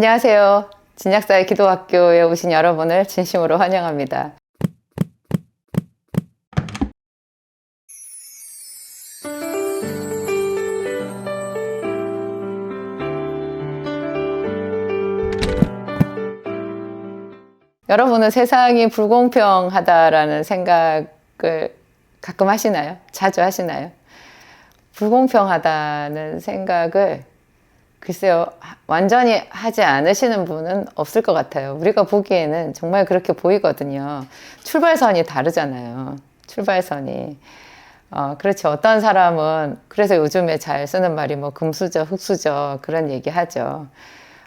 안녕하세요. 진약사의 기도학교에 오신 여러분을 진심으로 환영합니다. 여러분은 세상이 불공평하다라는 생각을 가끔 하시나요? 자주 하시나요? 불공평하다는 생각을 글쎄요, 완전히 하지 않으시는 분은 없을 것 같아요. 우리가 보기에는 정말 그렇게 보이거든요. 출발선이 다르잖아요. 출발선이. 어, 그렇죠. 어떤 사람은, 그래서 요즘에 잘 쓰는 말이 뭐 금수저, 흙수저 그런 얘기 하죠.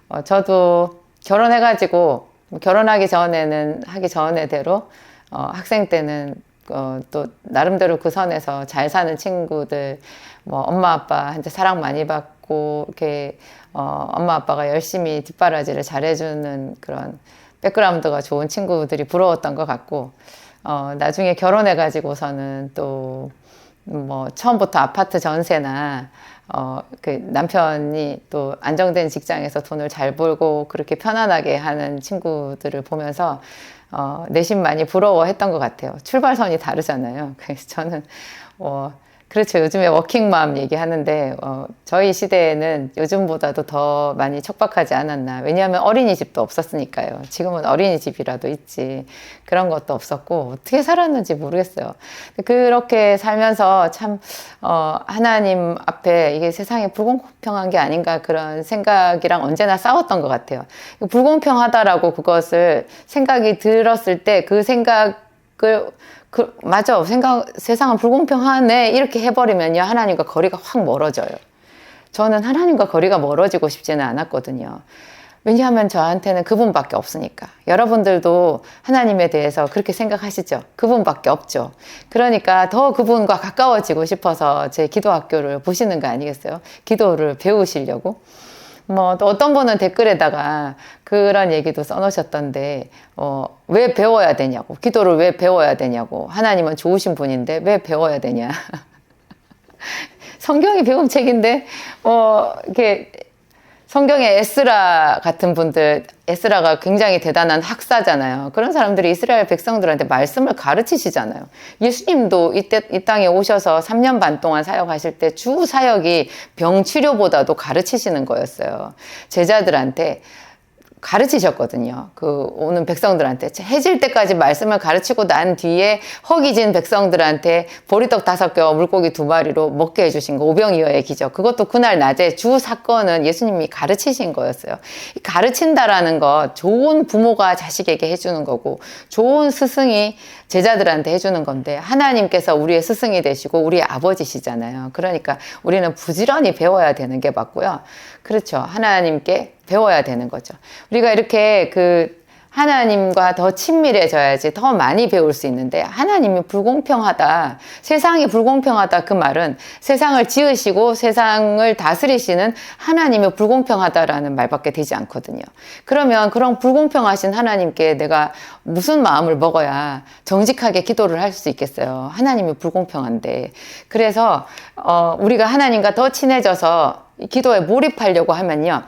어, 저도 결혼해가지고 결혼하기 전에는 하기 전에대로 어, 학생 때는 어, 또 나름대로 그 선에서 잘 사는 친구들 뭐 엄마 아빠한테 사랑 많이 받고 이렇게 어, 엄마 아빠가 열심히 뒷바라지를 잘해주는 그런 백그라운드가 좋은 친구들이 부러웠던 것 같고 어, 나중에 결혼해 가지고서는 또 뭐 처음부터 아파트 전세나 어, 그 남편이 또 안정된 직장에서 돈을 잘 벌고 그렇게 편안하게 하는 친구들을 보면서 어, 내심 많이 부러워했던 것 같아요. 출발선이 다르잖아요. 그래서 저는 어, 그렇죠. 요즘에 워킹맘 얘기하는데 어, 저희 시대에는 요즘보다도 더 많이 척박하지 않았나. 왜냐하면 어린이집도 없었으니까요. 지금은 어린이집이라도 있지. 그런 것도 없었고 어떻게 살았는지 모르겠어요. 그렇게 살면서 참 어, 하나님 앞에 이게 세상에 불공평한 게 아닌가 그런 생각이랑 언제나 싸웠던 것 같아요. 불공평하다라고 그것을 생각이 들었을 때 그 생각 을 그, 맞아. 생각, 세상은 불공평하네. 이렇게 해버리면요. 하나님과 거리가 확 멀어져요. 저는 하나님과 거리가 멀어지고 싶지는 않았거든요. 왜냐하면 저한테는 그분밖에 없으니까. 여러분들도 하나님에 대해서 그렇게 생각하시죠? 그분밖에 없죠. 그러니까 더 그분과 가까워지고 싶어서 제 기도학교를 보시는 거 아니겠어요? 기도를 배우시려고. 뭐, 또 어떤 분은 댓글에다가 그런 얘기도 써놓으셨던데, 어, 왜 배워야 되냐고. 기도를 왜 배워야 되냐고. 하나님은 좋으신 분인데 왜 배워야 되냐. 성경이 배움 책인데, 어, 이렇게 성경의 에스라 같은 분들, 에스라가 굉장히 대단한 학사잖아요. 그런 사람들이 이스라엘 백성들한테 말씀을 가르치시잖아요. 예수님도 이때 이 땅에 오셔서 3년 반 동안 사역하실 때 주 사역이 병 치료보다도 가르치시는 거였어요. 제자들한테 가르치셨거든요. 그 오는 백성들한테 해질 때까지 말씀을 가르치고 난 뒤에 허기진 백성들한테 보리떡 다섯 개와 물고기 두 마리로 먹게 해주신 거 오병이어의 기적. 그것도 그날 낮에 주 사건은 예수님이 가르치신 거였어요. 가르친다라는 것 좋은 부모가 자식에게 해주는 거고 좋은 스승이 제자들한테 해주는 건데 하나님께서 우리의 스승이 되시고 우리의 아버지시잖아요. 그러니까 우리는 부지런히 배워야 되는 게 맞고요. 그렇죠. 하나님께 배워야 되는 거죠. 우리가 이렇게 그 하나님과 더 친밀해져야지 더 많이 배울 수 있는데 하나님이 불공평하다. 세상이 불공평하다. 그 말은 세상을 지으시고 세상을 다스리시는 하나님이 불공평하다라는 말밖에 되지 않거든요. 그러면 그런 불공평하신 하나님께 내가 무슨 마음을 먹어야 정직하게 기도를 할 수 있겠어요. 하나님이 불공평한데. 그래서 어 우리가 하나님과 더 친해져서 기도에 몰입하려고 하면요.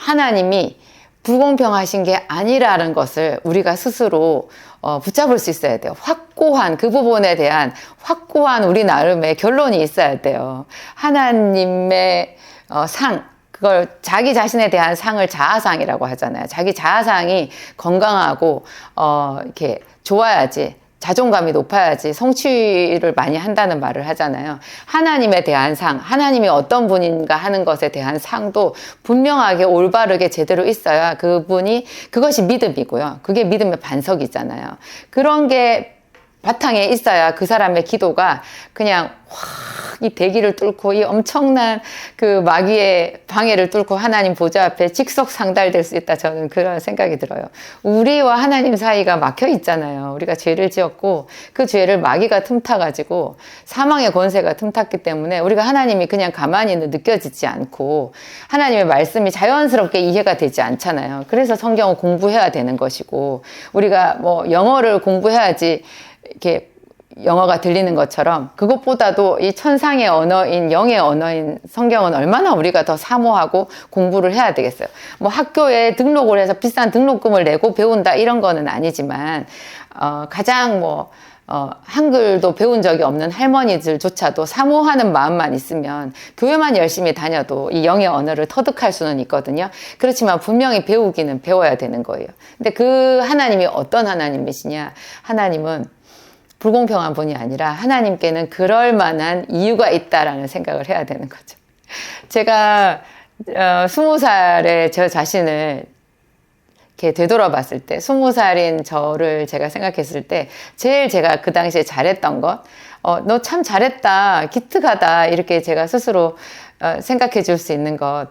하나님이 불공평하신 게 아니라는 것을 우리가 스스로 어, 붙잡을 수 있어야 돼요. 확고한 그 부분에 대한 확고한 우리 나름의 결론이 있어야 돼요. 하나님의 어, 상 그걸 자기 자신에 대한 상을 자아상이라고 하잖아요. 자기 자아상이 건강하고 어, 이렇게 좋아야지 자존감이 높아야지 성취를 많이 한다는 말을 하잖아요. 하나님에 대한 상, 하나님이 어떤 분인가 하는 것에 대한 상도 분명하게 올바르게 제대로 있어야 그분이 그것이 믿음이고요. 그게 믿음의 반석이잖아요. 그런 게 바탕에 있어야 그 사람의 기도가 그냥 확 이 대기를 뚫고 이 엄청난 그 마귀의 방해를 뚫고 하나님 보좌 앞에 직속 상달될 수 있다. 저는 그런 생각이 들어요. 우리와 하나님 사이가 막혀 있잖아요. 우리가 죄를 지었고 그 죄를 마귀가 틈타가지고 사망의 권세가 틈탔기 때문에 우리가 하나님이 그냥 가만히 느껴지지 않고 하나님의 말씀이 자연스럽게 이해가 되지 않잖아요. 그래서 성경을 공부해야 되는 것이고 우리가 뭐 영어를 공부해야지 이렇게 영어가 들리는 것처럼 그것보다도 이 천상의 언어인 영의 언어인 성경은 얼마나 우리가 더 사모하고 공부를 해야 되겠어요. 뭐 학교에 등록을 해서 비싼 등록금을 내고 배운다 이런 거는 아니지만 어, 가장 뭐 어, 한글도 배운 적이 없는 할머니들조차도 사모하는 마음만 있으면 교회만 열심히 다녀도 이 영의 언어를 터득할 수는 있거든요. 그렇지만 분명히 배우기는 배워야 되는 거예요. 근데 그 하나님이 어떤 하나님이시냐? 하나님은 불공평한 분이 아니라 하나님께는 그럴 만한 이유가 있다라는 생각을 해야 되는 거죠. 제가 어, 스무 살에 저 자신을 이렇게 되돌아봤을 때, 스무 살인 저를 제가 생각했을 때, 제일 제가 그 당시에 잘했던 것, 어, 너 참 잘했다, 기특하다, 이렇게 제가 스스로 어, 생각해 줄 수 있는 것,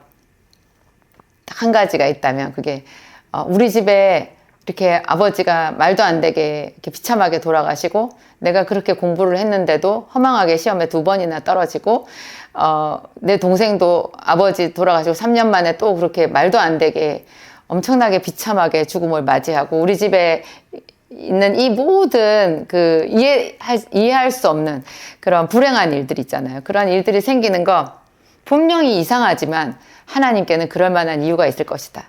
딱 한 가지가 있다면, 그게, 어, 우리 집에 이렇게 아버지가 말도 안 되게 이렇게 비참하게 돌아가시고 내가 그렇게 공부를 했는데도 허망하게 시험에 두 번이나 떨어지고 어, 내 동생도 아버지 돌아가시고 3년 만에 또 그렇게 말도 안 되게 엄청나게 비참하게 죽음을 맞이하고 우리 집에 있는 이 모든 그 이해할, 이해할 수 없는 그런 불행한 일들 있잖아요. 그런 일들이 생기는 거 분명히 이상하지만 하나님께는 그럴 만한 이유가 있을 것이다.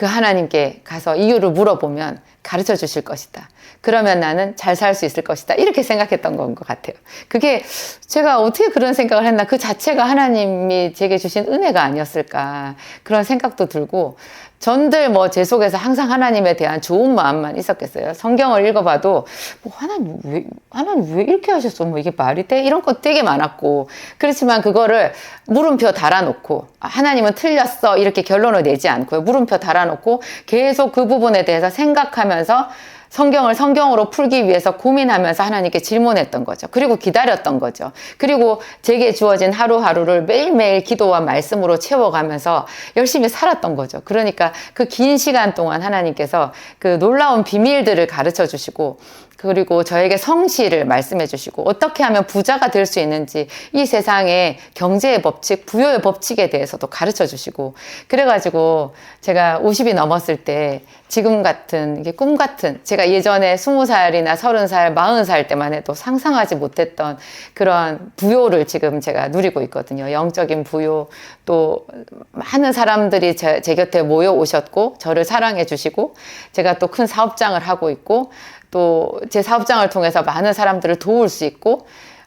그 하나님께 가서 이유를 물어보면 가르쳐 주실 것이다. 그러면 나는 잘 살 수 있을 것이다. 이렇게 생각했던 건 것 같아요. 그게 제가 어떻게 그런 생각을 했나 그 자체가 하나님이 제게 주신 은혜가 아니었을까 그런 생각도 들고 전들 뭐 제 속에서 항상 하나님에 대한 좋은 마음만 있었겠어요. 성경을 읽어봐도 뭐 하나님 왜 하나님 왜 이렇게 하셨어? 뭐 이게 말이 돼? 이런 것 되게 많았고 그렇지만 그거를 물음표 달아놓고 아, 하나님은 틀렸어 이렇게 결론을 내지 않고요. 물음표 달아놓고 계속 그 부분에 대해서 생각하면서 성경을 성경으로 풀기 위해서 고민하면서 하나님께 질문했던 거죠. 그리고 기다렸던 거죠. 그리고 제게 주어진 하루하루를 매일매일 기도와 말씀으로 채워가면서 열심히 살았던 거죠. 그러니까 그 긴 시간 동안 하나님께서 그 놀라운 비밀들을 가르쳐 주시고 그리고 저에게 성실을 말씀해 주시고 어떻게 하면 부자가 될 수 있는지 이 세상의 경제의 법칙, 부여의 법칙에 대해서도 가르쳐 주시고 그래가지고 제가 50이 넘었을 때 지금 같은 이게 꿈 같은 제가 예전에 20살이나 30살, 40살 때만 해도 상상하지 못했던 그런 부여를 지금 제가 누리고 있거든요. 영적인 부여 또 많은 사람들이 제, 제 곁에 모여 오셨고 저를 사랑해 주시고 제가 또 큰 사업장을 하고 있고 또 제 사업장을 통해서 많은 사람들을 도울 수 있고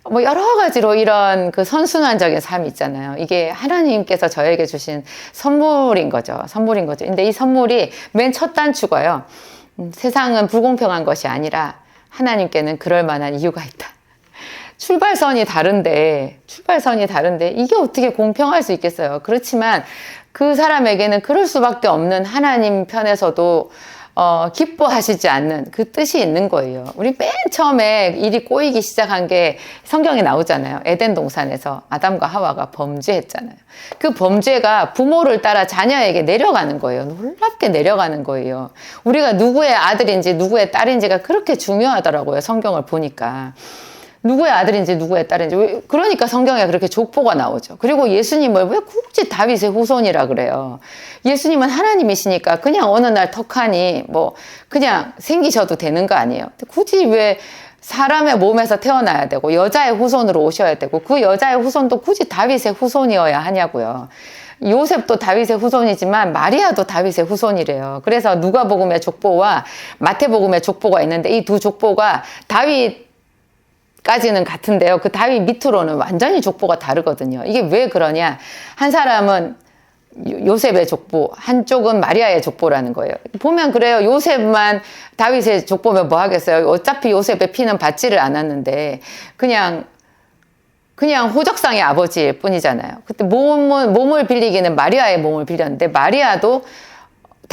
뭐 여러 가지로 이런 그 선순환적인 삶이 있잖아요. 이게 하나님께서 저에게 주신 선물인 거죠. 선물인 거죠. 근데 이 선물이 맨 첫 단추가요. 음, 세상은 불공평한 것이 아니라 하나님께는 그럴 만한 이유가 있다. 출발선이 다른데, 출발선이 다른데, 이게 어떻게 공평할 수 있겠어요? 그렇지만 그 사람에게는 그럴 수밖에 없는 하나님 편에서도 어, 기뻐하시지 않는 그 뜻이 있는 거예요. 우리 맨 처음에 일이 꼬이기 시작한 게 성경에 나오잖아요. 에덴 동산에서 아담과 하와가 범죄했잖아요. 그 범죄가 부모를 따라 자녀에게 내려가는 거예요. 놀랍게 내려가는 거예요. 우리가 누구의 아들인지 누구의 딸인지가 그렇게 중요하더라고요. 성경을 보니까. 누구의 아들인지 누구의 딸인지 그러니까 성경에 그렇게 족보가 나오죠. 그리고 예수님을 왜 굳이 다윗의 후손이라 그래요. 예수님은 하나님이시니까 그냥 어느 날 턱하니 뭐 그냥 생기셔도 되는 거 아니에요. 굳이 왜 사람의 몸에서 태어나야 되고 여자의 후손으로 오셔야 되고 그 여자의 후손도 굳이 다윗의 후손이어야 하냐고요. 요셉도 다윗의 후손이지만 마리아도 다윗의 후손이래요. 그래서 누가복음의 족보와 마태복음의 족보가 있는데 이 두 족보가 다윗 까지는 같은데요. 그 다윗 밑으로는 완전히 족보가 다르거든요. 이게 왜 그러냐? 한 사람은 요셉의 족보, 한쪽은 마리아의 족보라는 거예요. 보면 그래요. 요셉만 다윗의 족보면 뭐 하겠어요? 어차피 요셉의 피는 받지를 않았는데 그냥 그냥 호적상의 아버지일 뿐이잖아요. 그때 몸을 몸을 빌리기는 마리아의 몸을 빌렸는데 마리아도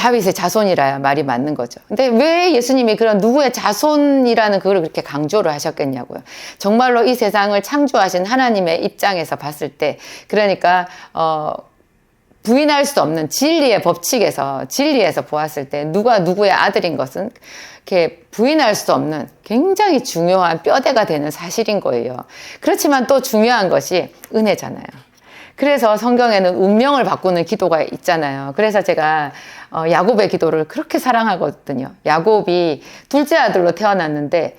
다윗의 자손이라야 말이 맞는 거죠. 근데 왜 예수님이 그런 누구의 자손이라는 그걸 그렇게 강조를 하셨겠냐고요. 정말로 이 세상을 창조하신 하나님의 입장에서 봤을 때, 그러니까, 어, 부인할 수 없는 진리의 법칙에서, 진리에서 보았을 때, 누가 누구의 아들인 것은 이렇게 부인할 수 없는 굉장히 중요한 뼈대가 되는 사실인 거예요. 그렇지만 또 중요한 것이 은혜잖아요. 그래서 성경에는 운명을 바꾸는 기도가 있잖아요. 그래서 제가 어, 야곱의 기도를 그렇게 사랑하거든요. 야곱이 둘째 아들로 태어났는데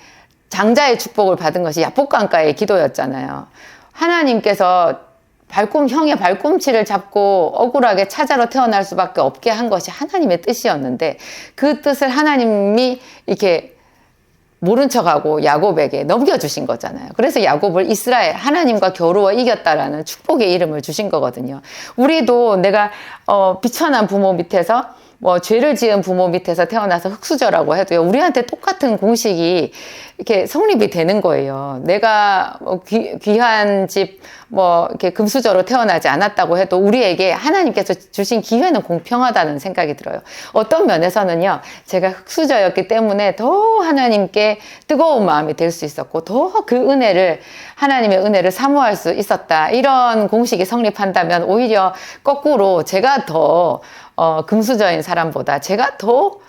장자의 축복을 받은 것이 야복강가의 기도였잖아요. 하나님께서 발꿈 형의 발꿈치를 잡고 억울하게 찾아러 태어날 수밖에 없게 한 것이 하나님의 뜻이었는데 그 뜻을 하나님이 이렇게 모른 척하고 야곱에게 넘겨주신 거잖아요. 그래서 야곱을 이스라엘 하나님과 겨루어 이겼다라는 축복의 이름을 주신 거거든요. 우리도 내가 어, 비천한 부모 밑에서 뭐 죄를 지은 부모 밑에서 태어나서 흙수저라고 해도요. 우리한테 똑같은 공식이 이렇게 성립이 되는 거예요. 내가 뭐 귀, 귀한 집 뭐 이렇게 금수저로 태어나지 않았다고 해도 우리에게 하나님께서 주신 기회는 공평하다는 생각이 들어요. 어떤 면에서는요. 제가 흙수저였기 때문에 더 하나님께 뜨거운 마음이 될 수 있었고 더 그 은혜를 하나님의 은혜를 사모할 수 있었다. 이런 공식이 성립한다면 오히려 거꾸로 제가 더 어, 금수저인 사람보다 제가 더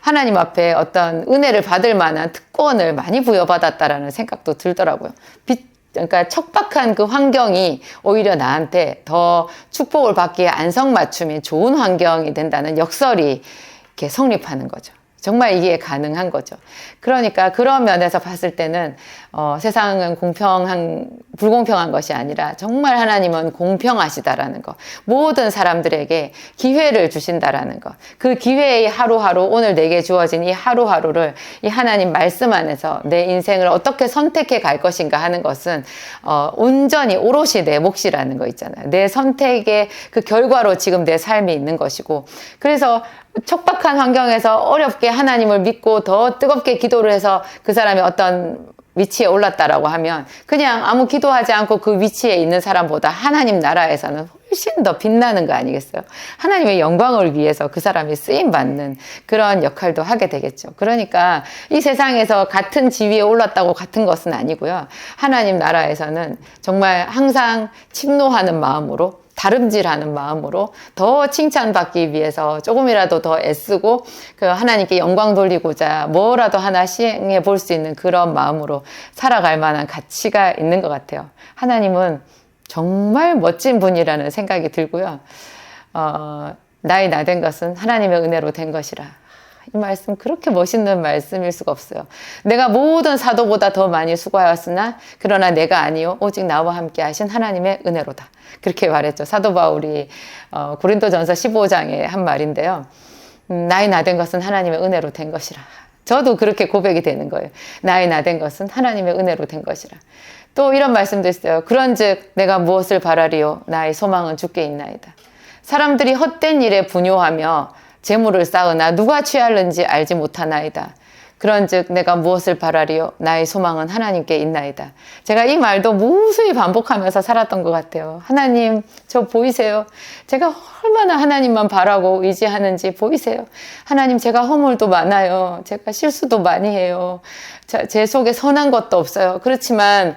하나님 앞에 어떤 은혜를 받을 만한 특권을 많이 부여받았다라는 생각도 들더라고요. 비, 그러니까 척박한 그 환경이 오히려 나한테 더 축복을 받기에 안성맞춤이 좋은 환경이 된다는 역설이 이렇게 성립하는 거죠. 정말 이게 가능한 거죠. 그러니까 그런 면에서 봤을 때는 어, 세상은 공평한 불공평한 것이 아니라 정말 하나님은 공평하시다라는 것. 모든 사람들에게 기회를 주신다라는 것. 그 기회의 하루하루 오늘 내게 주어진 이 하루하루를 이 하나님 말씀 안에서 내 인생을 어떻게 선택해 갈 것인가 하는 것은 어, 온전히 오롯이 내 몫이라는 거 있잖아요. 내 선택의 그 결과로 지금 내 삶이 있는 것이고 그래서 척박한 환경에서 어렵게 하나님을 믿고 더 뜨겁게 기도를 해서 그 사람이 어떤 위치에 올랐다라고 하면 그냥 아무 기도하지 않고 그 위치에 있는 사람보다 하나님 나라에서는 훨씬 더 빛나는 거 아니겠어요? 하나님의 영광을 위해서 그 사람이 쓰임 받는 그런 역할도 하게 되겠죠. 그러니까 이 세상에서 같은 지위에 올랐다고 같은 것은 아니고요. 하나님 나라에서는 정말 항상 침노하는 마음으로 다름질하는 마음으로 더 칭찬받기 위해서 조금이라도 더 애쓰고 그 하나님께 영광 돌리고자 뭐라도 하나 시행해 볼 수 있는 그런 마음으로 살아갈 만한 가치가 있는 것 같아요. 하나님은 정말 멋진 분이라는 생각이 들고요. 어, 나이 나된 것은 하나님의 은혜로 된 것이라. 이 말씀 그렇게 멋있는 말씀일 수가 없어요. 내가 모든 사도보다 더 많이 수고하였으나 그러나 내가 아니요 오직 나와 함께 하신 하나님의 은혜로다. 그렇게 말했죠. 사도 바울이 어, 고린도전서 15장에 한 말인데요. 음, 나이 나된 것은 하나님의 은혜로 된 것이라. 저도 그렇게 고백이 되는 거예요. 나이 나된 것은 하나님의 은혜로 된 것이라. 또 이런 말씀도 있어요. 그런즉 내가 무엇을 바라리요 나의 소망은 주께 있나이다. 사람들이 헛된 일에 분요하며 재물을 쌓으나 누가 취할는지 알지 못하나이다. 그런즉 내가 무엇을 바라리요 나의 소망은 하나님께 있나이다. 제가 이 말도 무수히 반복하면서 살았던 것 같아요. 하나님 저 보이세요? 제가 얼마나 하나님만 바라고 의지하는지 보이세요? 하나님 제가 허물도 많아요. 제가 실수도 많이 해요. 제 속에 선한 것도 없어요. 그렇지만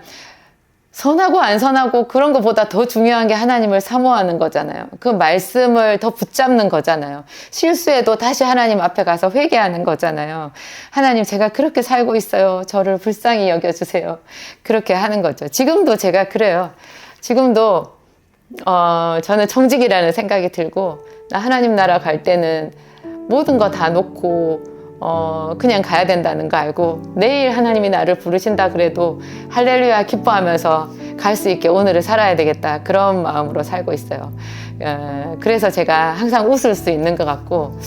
선하고 안 선하고 그런 것보다 더 중요한 게 하나님을 사모하는 거잖아요. 그 말씀을 더 붙잡는 거잖아요. 실수해도 다시 하나님 앞에 가서 회개하는 거잖아요. 하나님, 제가 그렇게 살고 있어요. 저를 불쌍히 여겨주세요. 그렇게 하는 거죠. 지금도 제가 그래요. 지금도, 어, 저는 청직이라는 생각이 들고, 나 하나님 나라 갈 때는 모든 거 다 놓고, 어, 그냥 가야 된다는 거 알고 내일 하나님이 나를 부르신다 그래도 할렐루야 기뻐하면서 갈 수 있게 오늘을 살아야 되겠다 그런 마음으로 살고 있어요. 어, 그래서 제가 항상 웃을 수 있는 것 같고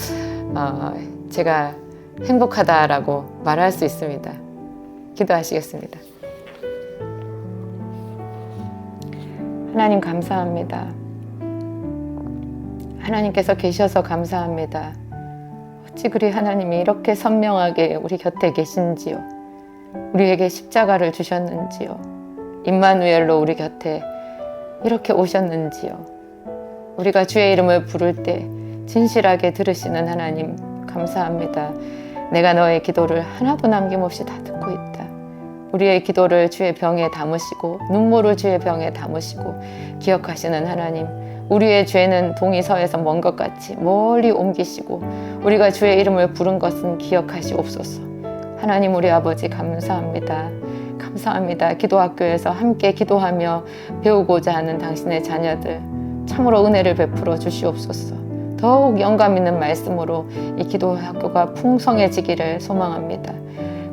어, 제가 행복하다라고 말할 수 있습니다. 기도하시겠습니다. 하나님 감사합니다. 하나님께서 계셔서 감사합니다. 어찌 그리 하나님이 이렇게 선명하게 우리 곁에 계신지요. 우리에게 십자가를 주셨는지요. 임마누엘로 우리 곁에 이렇게 오셨는지요. 우리가 주의 이름을 부를 때 진실하게 들으시는 하나님 감사합니다. 내가 너의 기도를 하나도 남김없이 다 듣고 있다. 우리의 기도를 주의 병에 담으시고 눈물을 주의 병에 담으시고 기억하시는 하나님 우리의 죄는 동이서에서 먼 것 같이 멀리 옮기시고 우리가 주의 이름을 부른 것은 기억하시옵소서. 하나님 우리 아버지 감사합니다. 감사합니다. 기도학교에서 함께 기도하며 배우고자 하는 당신의 자녀들 참으로 은혜를 베풀어 주시옵소서. 더욱 영감 있는 말씀으로 이 기도학교가 풍성해지기를 소망합니다.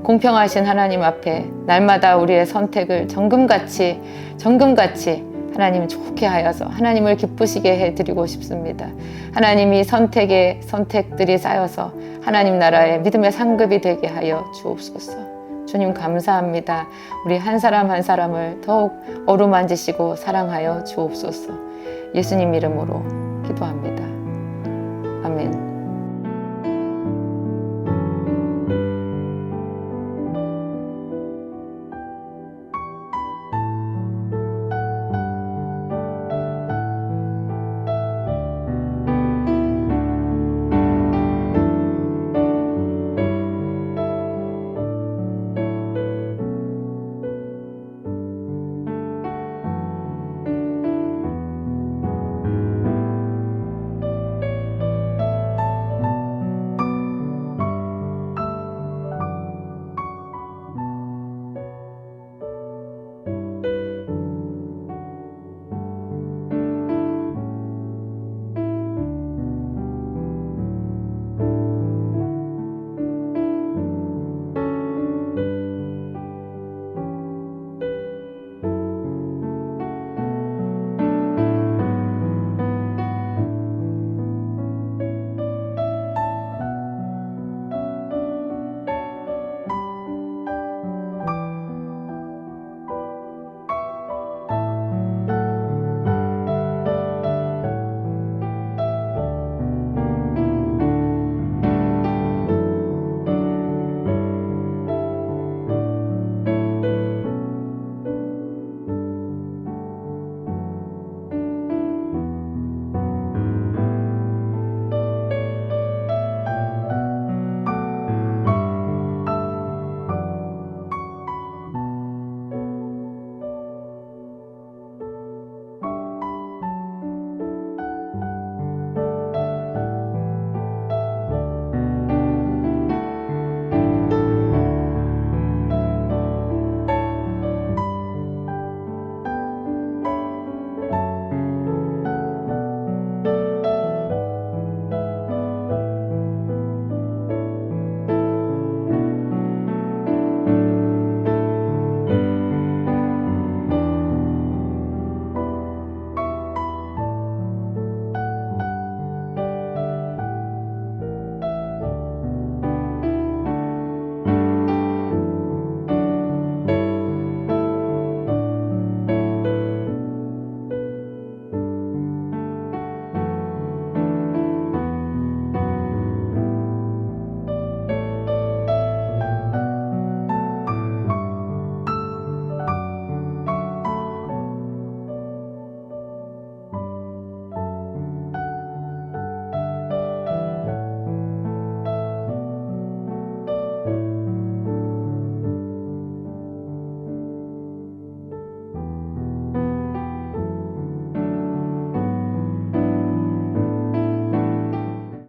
공평하신 하나님 앞에 날마다 우리의 선택을 정금같이 정금같이 하나님 좋게 하여서 하나님을 기쁘시게 해드리고 싶습니다. 하나님이 선택의 선택들이 쌓여서 하나님 나라의 믿음의 상급이 되게 하여 주옵소서. 주님 감사합니다. 우리 한 사람 한 사람을 더욱 어루만지시고 사랑하여 주옵소서. 예수님 이름으로 기도합니다.